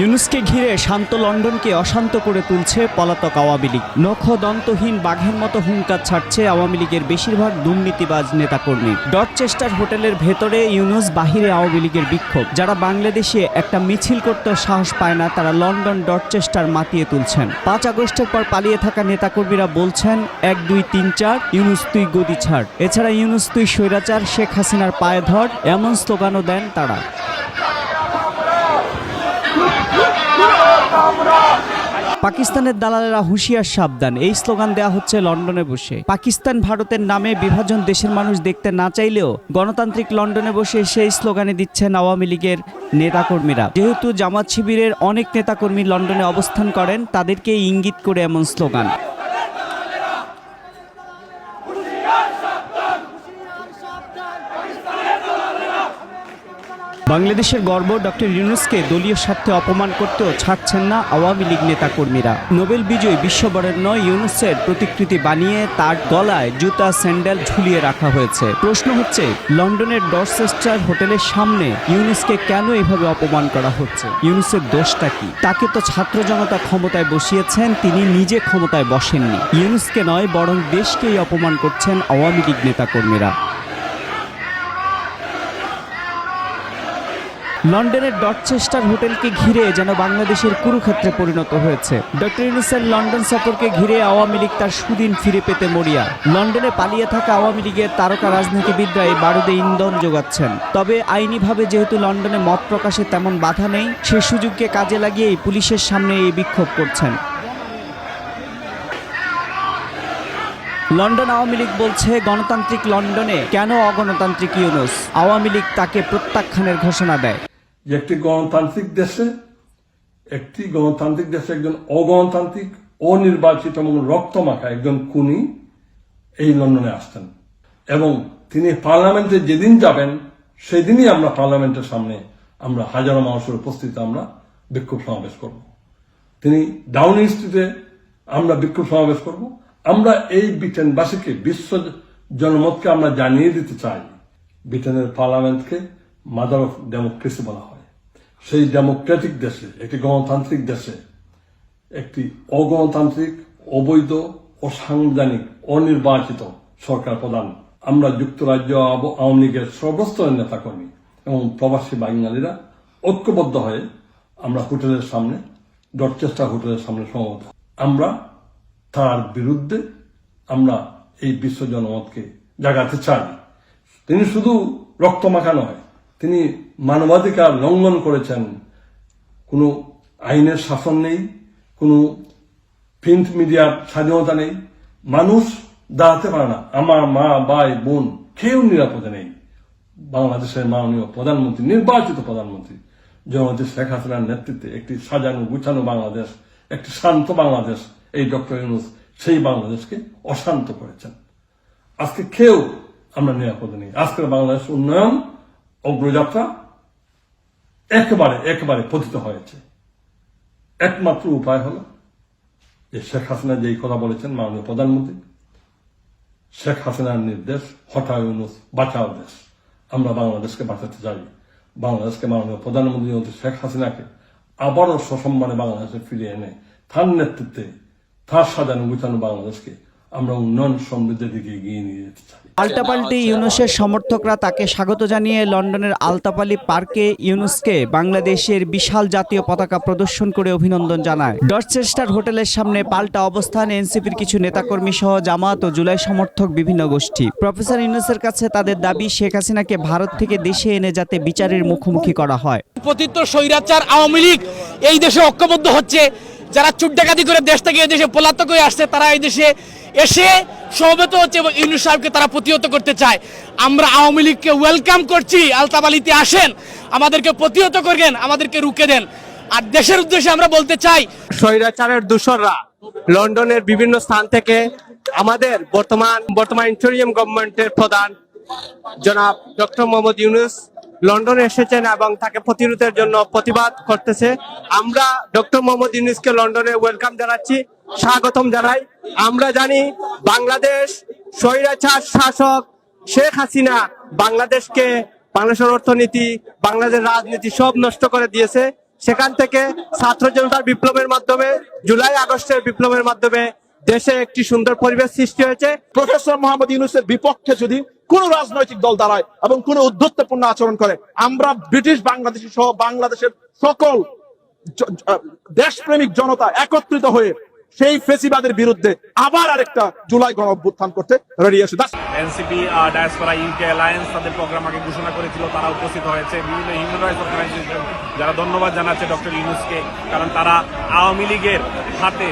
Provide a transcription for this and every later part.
ইউনুসকে ঘিরে শান্ত লন্ডনকে অশান্ত করে তুলছে পলাতক আওয়ামী লীগ। নখ দন্তহীন বাঘের মতো হুঙ্কার ছাড়ছে আওয়ামী লীগের বেশিরভাগ দুর্নীতিবাজ নেতাকর্মী। ডরচেস্টার হোটেলের ভেতরে ইউনুস বাহিরে আওয়ামী লীগের বিক্ষোভ। যারা বাংলাদেশে একটা মিছিল করতে সাহস পায় না, তারা লন্ডন ডরচেস্টার মাতিয়ে তুলছেন। পাঁচ আগস্টের পর পালিয়ে থাকা নেতাকর্মীরা বলছেন, এক, দুই, তিন, চার, ইউনুস তুই গদি ছাড়। এছাড়া ইউনুস তুই স্বৈরাচার, শেখ হাসিনার পায়ে ধর, এমন স্লোগানও দেন তারা। পাকিস্তানের দালালেরা হুঁশিয়ার সাবধান। এই স্লোগান দেয়া হচ্ছে লন্ডনে বসে। পাকিস্তান ভারতের নামে বিভাজন দেশের মানুষ দেখতে না চাইলেও গণতান্ত্রিক লন্ডনে বসে সেই স্লোগানে দিচ্ছেন আওয়ামী লীগের নেতাকর্মীরা। যেহেতু জামাত শিবিরের অনেক নেতাকর্মী লন্ডনে অবস্থান করেন তাদেরকে ইঙ্গিত করে এমন স্লোগান। বাংলাদেশের গর্ব ডক্টর ইউনুসকে দলীয় স্বার্থে অপমান করতেও ছাড়ছেন না আওয়ামী লীগ নেতাকর্মীরা। নোবেল বিজয়ী বিশ্ববরেণ্য ইউনুসের প্রতিকৃতি বানিয়ে তার গলায় জুতা, স্যান্ডেল ঝুলিয়ে রাখা হয়েছে। প্রশ্ন হচ্ছে, লন্ডনের ডরসেস্টার হোটেলের সামনে ইউনুসকে কেন এভাবে অপমান করা হচ্ছে? ইউনুসের দোষটা কি? তাকে তো ছাত্র জনতা ক্ষমতায় বসিয়েছেন, তিনি নিজে ক্ষমতায় বসেননি। ইউনুসকে নয়, বরং দেশকেই অপমান করছেন আওয়ামী লীগ নেতাকর্মীরা। লন্ডনের ডটচেস্টার হোটেলকে ঘিরে যেন বাংলাদেশের কুরুক্ষেত্রে পরিণত হয়েছে। ডক্টর ইউনুসের লন্ডন সফরকে ঘিরে আওয়ামী লীগ তার সুদিন ফিরে পেতে মরিয়া। লন্ডনে পালিয়ে থাকা আওয়ামী লীগের তারকা রাজনীতিবিদরা এই বারুদে ইন্ধন যোগাচ্ছেন। তবে আইনিভাবে যেহেতু লন্ডনে মত প্রকাশে তেমন বাধা নেই, সে সুযোগকে কাজে লাগিয়েই পুলিশের সামনে এই বিক্ষোভ করছেন। লন্ডন আওয়ামী লীগ বলছে, গণতান্ত্রিক লন্ডনে কেন অগণতান্ত্রিক ইউনুস? আওয়ামী লীগ তাকে প্রত্যাখ্যানের ঘোষণা দেয়। যে একটি গণতান্ত্রিক দেশে, একটি গণতান্ত্রিক দেশে একজন অগণতান্ত্রিক, অনির্বাচিত এবং রক্তমাখা একজন খুনি এই লন্ডনে আসতেন। এবং তিনি পার্লামেন্টে যেদিন যাবেন, সেদিনই আমরা পার্লামেন্টের সামনে আমরা হাজারো মানুষের উপস্থিতিতে আমরা বিক্ষোভ সমাবেশ করব। তিনি ডাউনিং স্ট্রিটে আমরা বিক্ষোভ সমাবেশ করব। আমরা এই ব্রিটেনবাসীকে, বিশ্ব জনমতকে আমরা জানিয়ে দিতে চাই। ব্রিটেনের পার্লামেন্টকে মাদার অফ ডেমোক্রেসি বলা হয়। সেই ডেমোক্রেটিক দেশে, একটি গণতান্ত্রিক দেশে, একটি অগণতান্ত্রিক, অবৈধ, অসাংবিধানিক, অনির্বাচিত সরকার প্রধান। আমরা যুক্তরাজ্য আওয়ামী লীগের সর্বস্তরের নেতাকর্মী এবং প্রবাসী বাঙালিরা ঐক্যবদ্ধ হয়ে আমরা হোটেলের সামনে, ডরচেস্টার হোটেলের সামনে সমবেত। আমরা তার বিরুদ্ধে আমরা এই বিশ্ব জনমতকে জাগাতে চাই। তিনি শুধু রক্ত রক্তমাখা নয় তিনি মানবাধিকার লঙ্ঘন করেছেন। কোনো আইনের শাসন নেই, কোনো প্রিন্ট মিডিয়ার স্বাধীনতা নেই। মানুষ দাঁড়াতে পারে না। আমার মা, ভাই, বোন কেউ নিরাপদে নেই। বাংলাদেশের মাননীয় প্রধানমন্ত্রী, নির্বাচিত প্রধানমন্ত্রী, জননেত্রী শেখ হাসিনার নেতৃত্বে একটি সাজানো গুছানো বাংলাদেশ, একটি শান্ত বাংলাদেশ, এই ডক্টর ইউনুস সেই বাংলাদেশকে অশান্ত করেছেন। আজকে কেউ আমরা নিরাপদে নেই। আজকের বাংলাদেশ উন্নয়ন অগ্রযাত্রা একেবারে একেবারে পতিত হয়েছে। একমাত্র উপায় হলো যে শেখ হাসিনা যেই কথা বলেছেন মাননীয় প্রধানমন্ত্রী, শেখ হাসিনার নির্দেশ, হঠাৎ বাঁচাও দেশ। আমরা বাংলাদেশকে বাঁচাতে চাই। বাংলাদেশকে মাননীয় প্রধানমন্ত্রী মন্ত্রী শেখ হাসিনাকে আবারও সসম্মানে বাংলাদেশে ফিরিয়ে এনে তার নেতৃত্বে তার সাজানো গুছানো বাংলাদেশকে আমরা উন্নয়ন সমৃদ্ধির দিকে এগিয়ে নিয়ে যেতে চাই। পাল্টাপাল্টি ইউনুসের সমর্থকরা তাকে স্বাগত জানিয়ে লন্ডনের আলতাপালি পার্কে ইউনুসকে বাংলাদেশের বিশাল জাতীয় পতাকা প্রদর্শন করে অভিনন্দন জানায়। ডরচেস্টার হোটেলের সামনে পাল্টা অবস্থান এনসিপির কিছু নেতাকর্মী সহ জামাত ও জুলাই সমর্থক বিভিন্ন গোষ্ঠী। প্রফেসর ইউনুসের কাছে তাদের দাবি শেখ হাসিনাকে ভারত থেকে দেশে এনে যাতে বিচারের মুখোমুখি করা হয়। পতিত স্বৈরাচার আওয়ামী লীগ এই দেশে ঐক্যবদ্ধ হচ্ছে। যারা চুট ডাকাতি করে দেশ থেকে এই দেশে পলাতক হয়ে আসছে তারা এই দেশে এসে সমবেত হচ্ছে এবং ইউনুস সাহেবকে তারা প্রতিহত করতে চায়। আমরা আওয়ামী লীগকে ওয়েলকাম করছি, আলতাবালিতে আসেন, আমাদেরকে প্রতিহত করবেন, আমাদেরকে রুখে দেন। আর দেশের উদ্দেশ্যে আমরা বলতে চাই, স্বৈরাচারের দূষররা লন্ডনের বিভিন্ন স্থান থেকে আমাদের বর্তমান বর্তমান ইন্টেরিয়াম গভর্নমেন্টের প্রধান জনাব ডক্টর মোহাম্মদ ইউনুস লন্ডনে এসেছেন এবং তাকে প্রতিরোধের জন্য প্রতিবাদ করতেছে। আমরা ডক্টর মোহাম্মদ ইউনুসকে লন্ডনে ওয়েলকাম জানাচ্ছি। স্বাগতম জানাই। আমরা জানি বাংলাদেশ স্বৈরাচার শাসক শেখ হাসিনা বাংলাদেশকে বাংলাদেশের অর্থনীতি, বাংলাদেশের রাজনীতি সব নষ্ট করে দিয়েছে। সেখান থেকে ছাত্র জনতার বিপ্লবের মাধ্যমে, জুলাই আগস্টের বিপ্লবের মাধ্যমে দেশে একটি সুন্দর পরিবেশ সৃষ্টি হয়েছে। প্রফেসর মোহাম্মদ ইউনুসের বিপক্ষে যদি কোন রাজনৈতিক দল দাঁড়ায় এবং কোন উদ্ধত্তপূর্ণ আচরণ করে, আমরা ব্রিটিশ বাংলাদেশি সহ বাংলাদেশের সকল দেশপ্রেমিক জনতা একত্রিত হয়ে সেই ফেসিবাদের বিরুদ্ধে আবার আরেকটা জুলাই গণ অভ্যুত্থান করতে রেডি আছে। এনসিপি ডায়াসপোরা, ইউকে অ্যালায়েন্স তাদের প্রোগ্রাম আগে ঘোষণা করেছিল, তারা উপস্থিত হয়েছে। বিভিন্ন হিউম্যান রাইটস অর্গানাইজেশন, যারা ধন্যবাদ জানাচ্ছে ডক্টর ইউনুসকে, কারণ তারা আওয়ামী লীগের হাতে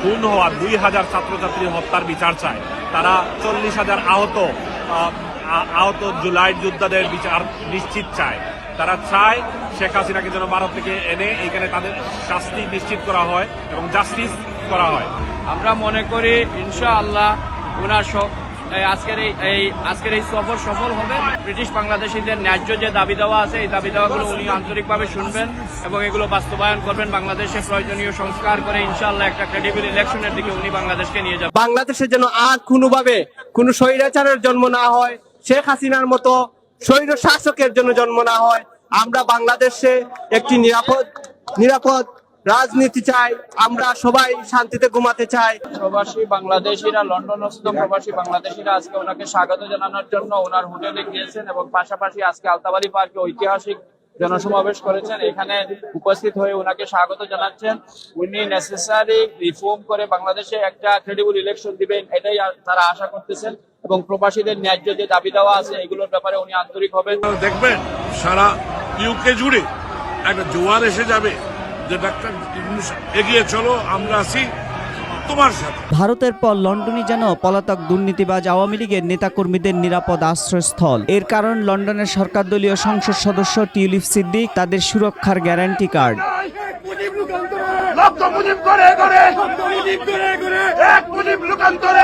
খুন হওয়া দুই হাজার ছাত্রছাত্রী হত্যার বিচার চায়। তারা চল্লিশ হাজার আহত আহত জুলাই যোদ্ধাদের বিচার নিশ্চিত চায়। তারা চায় শেখ হাসিনাকে যেন ভারত থেকে এনে এখানে তাদের শাস্তি নিশ্চিত করা হয় এবং জাস্টিস করা হয়। আমরা মনে করি ইনশাআল্লাহ ওনার আজকের এই এই আজকের এই সফর সফল হবে। ব্রিটিশ বাংলাদেশিদের ন্যায্য যে দাবি দেওয়া আছে এই দাবি দেওয়াগুলো উনি আন্তরিকভাবে শুনবেন এবং এগুলো বাস্তবায়ন করবেন। বাংলাদেশে প্রয়োজনীয় সংস্কার করে ইনশাআল্লাহ একটা ক্রেডিবল ইলেকশনের দিকে উনি বাংলাদেশকে নিয়ে যাবেন। বাংলাদেশে যেন আর কোনোভাবে কোনো স্বৈরাচারের জন্ম না হয় শেখ হাসিনার মতো স্বৈর শাসকের জন্য জন্ম না হয়। আমরা বাংলাদেশে একটি নিরাপদ নিরাপদ রাজনীতি চাই। আমরা সবাই শান্তিতে ঘুমাতে চাই। প্রবাসী বাংলাদেশিরা, লন্ডনস্থ প্রবাসী বাংলাদেশিরা আজকে ওনাকে স্বাগত জানানোর জন্য ওনার হোটেলে গিয়েছেন এবং পাশাপাশি আজকে আলতাবাড়ি পার্কে ঐতিহাসিক জনসমাবেশ করেছেন। এখানে উপস্থিত হয়ে ওনাকে স্বাগত জানাচ্ছেন। উনি নেসেসারি রিফর্ম করে বাংলাদেশে একটা ক্রেডিবল ইলেকশন দিবেন, এটাই তারা আশা করতেছেন। এবং প্রবাসীদের ন্যায্য যে দাবি দেওয়া আছে এগুলোর ব্যাপারে উনি আন্তরিক হবেন। দেখবেন সারা ইউকে জুড়ে একটা জোয়ার এসে যাবে যে ডাক্তার এগিয়ে চলো আমরা আছি তোমার সাথে। ভারতের পর লন্ডনই যেন পলাতক দুর্নীতিবাজ আওয়ামী লীগের নেতাকর্মীদের নিরাপদ আশ্রয়স্থল। এর কারণ লন্ডনের সরকার দলীয় সংসদ সদস্য টিউলিপ সিদ্দিক তাদের সুরক্ষার গ্যারান্টি কার্ড। করে করে এক মুজিব লুকান্তরে।